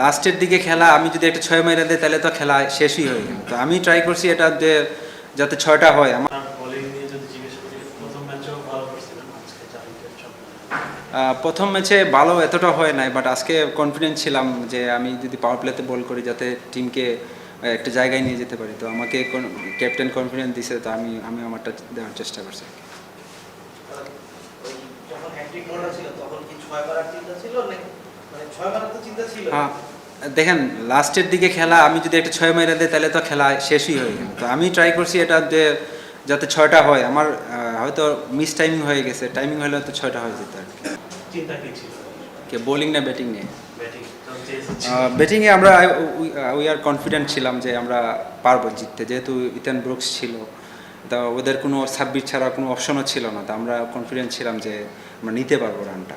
লাস্টের দিকে খেলা আমি যদি একটা ছয় মাইরা দেয় তাহলে তো খেলা শেষই হয়ে গেল। তো আমি ট্রাই করছি এটা যে যাতে ছয়টা হয়। আমার প্রথম ম্যাচে ভালো এতটা হয় নাই বাট আজকে কনফিডেন্ট ছিলাম যে আমি যদি পাওয়ার প্লেতে বল করি যাতে টিমকে একটা জায়গায় নিয়ে যেতে পারি। তো আমাকে ক্যাপ্টেন কনফিডেন্স দিছে তো আমি আমি আমারটা দেওয়ার চেষ্টা করছি। ছিল তখন কি ছয় মারার চিন্তা ছিল নাকি? মানে হ্যাঁ দেখেন লাস্টের দিকে খেলা আমি যদি একটা ছয় মেরে দেয় তাহলে তো খেলা শেষই হয়ে গেল। তো আমি ট্রাই করছি এটা যে যাতে ছয়টা হয়। আমার হয়তো মিস টাইমিং হয়ে গেছে। টাইমিং হলে হয়তো ছয়টা হয়ে যেত আর কি। বোলিং না ব্যাটিং নিয়ে ব্যাটিংয়ে আমরা উই আর কনফিডেন্ট ছিলাম যে আমরা পারব জিততে। যেহেতু ইথান ব্রুকস ছিল তা ওদের কোনো সাব্বির ছাড়া কোনো অপশনও ছিল না। তা আমরা কনফিডেন্ট ছিলাম যে আমরা নিতে পারব রানটা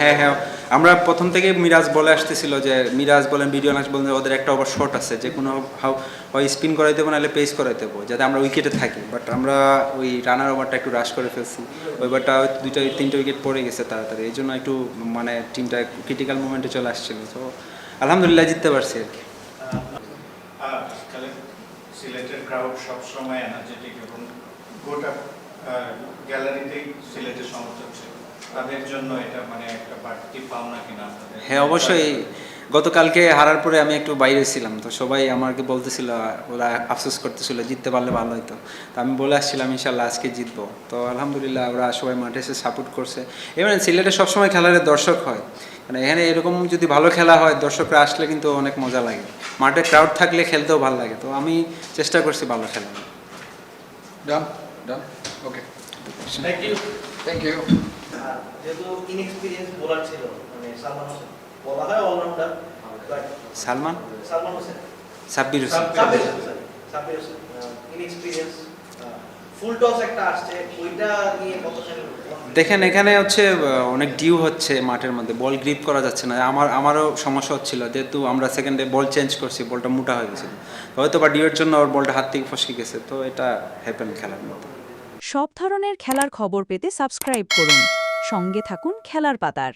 হ্যাঁ হ্যাঁ। আমরা প্রথম থেকে মিরাজ বলে আসতেছিল যে মিরাজ বলেন ভিডিও নাচ বলেন ওদের একটা ওভার শর্ট আছে যে কোনো হাউ হয় স্পিন করাই দেবো নাহলে পেস করাই দেবো যাতে আমরা উইকেটে থাকি। বাট আমরা ওই রানার ওভারটা একটু রাশ করে ফেলছি। ওইবারটা দুইটা তিনটা উইকেট পড়ে গেছে তাড়াতাড়ি এই জন্য একটু মানে টিমটা ক্রিটিক্যাল মোমেন্টে চলে আসছিল। তো আলহামদুলিল্লাহ জিততে পারছি আর কি। সিলেটের ক্রাউড সবসময় এনার্জেটিক এবং গোটা গ্যালারিতেই সিলেটের সমর্থক ছিল তাদের জন্য এটা মানে একটা বাড়তি পাওনা কিনা আপনাদের? হ্যাঁ অবশ্যই। গতকালকে হারার পরে আমি একটু বাইরে ছিলাম তো সবাই আমাকে বলতেছিল ওরা আফসোস করতেছিল জিততে পারলে ভালো হতো তো আমি বলে আসছিলাম ইনশাল্লাহ আজকে জিতবো। তো আলহামদুলিল্লাহ ওরা সবাই মাঠে এসে সাপোর্ট করছে। এবার সিলেটে সবসময় খেলার দর্শক হয়। মানে এখানে এরকম যদি ভালো খেলা হয় দর্শকরা আসলে কিন্তু অনেক মজা লাগে। মাঠে ক্রাউড থাকলে খেলতেও ভালো লাগে। তো আমি চেষ্টা করছি ভালো খেলা Done? Done? Okay. Thank you Thank you. আর যেহেতু ইনএক্সপিরিয়েন্স বোলার ছিল মানে সালমান হোসেন। বলা হয় allrounder but Salman? Salman Hossain. Sabbir Hossain. Sabbir Hossain Sabbir Hossain inexperience full toss একটা আসছে ওইটা নিয়ে কতখানি দেখেন এখানে হচ্ছে অনেক ডিউ হচ্ছে মাঠের মধ্যে বল গ্রিপ করা যাচ্ছে না। আমার আমারও সমস্যা হচ্ছিল যেহেতু আমরা সেকেন্ডে বল চেঞ্জ করছি বলটা মোটা হয়ে গেছিল। হয়তো বা ডিউর জন্য ওর বলটা হাত থেকে ফসকে গেছে তো এটা হ্যাপেন খেলার মধ্যে সব ধরনের খেলার খবর পেতে সাবস্ক্রাইব করুন। সঙ্গে থাকুন খেলার পাতার।